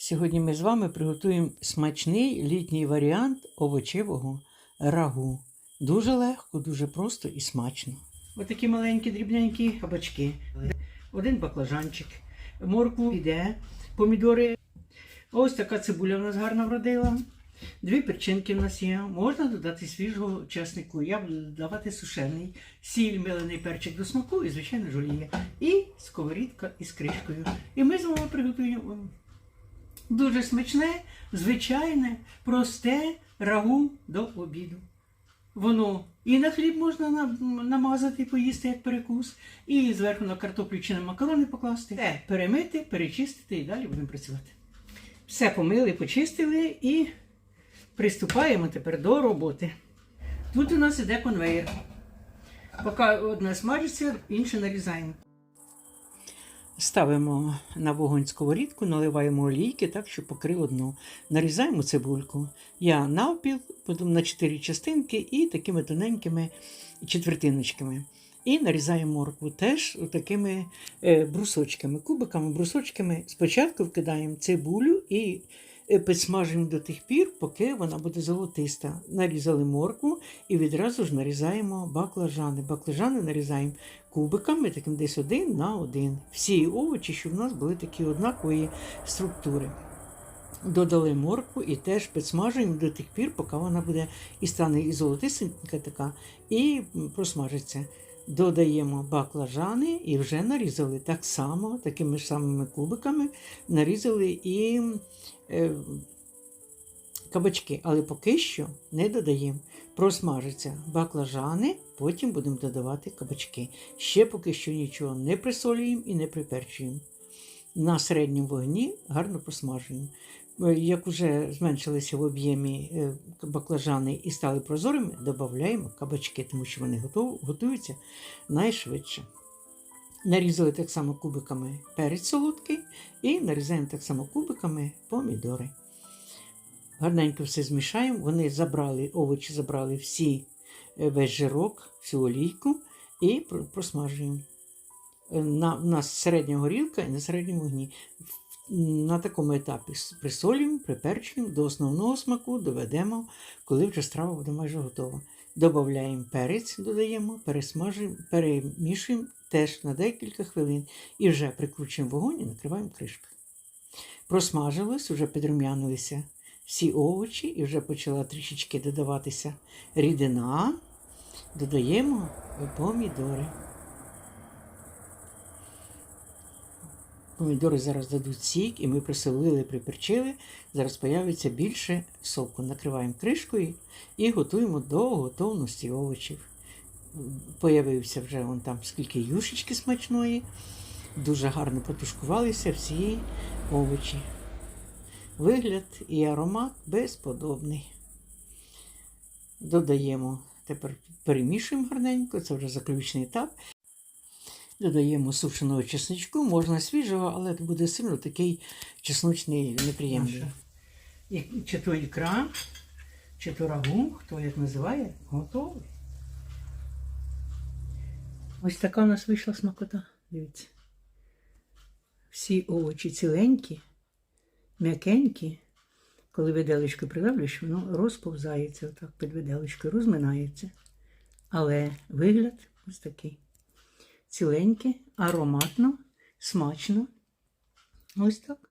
Сьогодні ми з вами приготуємо смачний літній варіант овочевого рагу. Дуже легко, дуже просто і смачно. Отакі маленькі дрібненькі кабачки, один баклажанчик, моркву іде, помідори. Ось така цибуля в нас гарно вродила. Дві перчинки в нас є. Можна додати свіжого чеснику. Я буду додавати сушений, сіль, мелений перчик до смаку і, звичайно, жолія. І сковорідка із кришкою. І ми з вами приготуємо дуже смачне, звичайне, просте рагу до обіду. Воно і на хліб можна намазати, поїсти як перекус, і зверху на картоплю чи на макарони покласти. Те, перемити, перечистити і далі будемо працювати. Все помили, почистили і приступаємо тепер до роботи. Тут у нас іде конвейер. Поки одне смажиться, інше нарізаємо. Ставимо на вогонь сковорідку, наливаємо олійки так, щоб покрило дно. Нарізаємо цибульку. Я навпіл, потім на чотири частинки і такими тоненькими четвертиночками. І нарізаємо моркву теж такими е, брусочками, кубиками, брусочками. Спочатку вкидаємо цибулю і підсмажуємо до тих пір, поки вона буде золотиста. Нарізали моркву і відразу ж нарізаємо баклажани. Баклажани нарізаємо кубиками, таким десь один на один. Всі овочі, що в нас були такі однакової структури. Додали моркву і теж підсмажуємо до тих пір, поки вона буде і стане і золотисенька така, і просмажиться. Додаємо баклажани і вже нарізали так само, такими ж самими кубиками, нарізали і е, кабачки, але поки що не додаємо. Просмажаться баклажани, потім будемо додавати кабачки. Ще поки що нічого не присолюємо і не приперчуємо. На середньому вогні гарно просмажуємо. Е, Як вже зменшилися в об'ємі е, баклажани і стали прозорими, додаємо кабачки, тому що вони готуються найшвидше. Нарізали так само кубиками перець солодкий і нарізаємо так само кубиками помідори. Гарненько все змішаємо. Вони забрали, овочі забрали всі е, весь жирок, всю олійку і просмажуємо. Е, На, у нас середня горілка і на середньому вогні. На такому етапі присолюємо, приперчуємо до основного смаку, доведемо, коли вже страва буде майже готова. Додаємо перець, додаємо, пересмажуємо, перемішуємо теж на декілька хвилин і вже прикручуємо вогонь і накриваємо кришкою. Просмажилось, вже підрум'янилися всі овочі і вже почала трішечки додаватися рідина. Додаємо помідори. Помідори зараз дадуть сік, і ми присолили, приперчили. Зараз появиться більше соку. Накриваємо кришкою і готуємо до готовності овочів. Появився вже вон там скільки юшечки смачної. Дуже гарно потушкувалися всі овочі. Вигляд і аромат безподобний. Додаємо, тепер перемішуємо гарненько, це вже заключний етап. Додаємо сушеного чесничку, можна свіжого, але буде сильно такий чесночний неприємний. І чи то ікра, чи то рагу, хто як називає, готовий. Ось така у нас вийшла смакота. Дивіться. Всі овочі ціленькі, м'якенькі. Коли виделечкою придавлюєш, воно розповзається отак під виделечкою, розминається. Але вигляд ось такий. Ціленьке, ароматно, смачно. Ось так.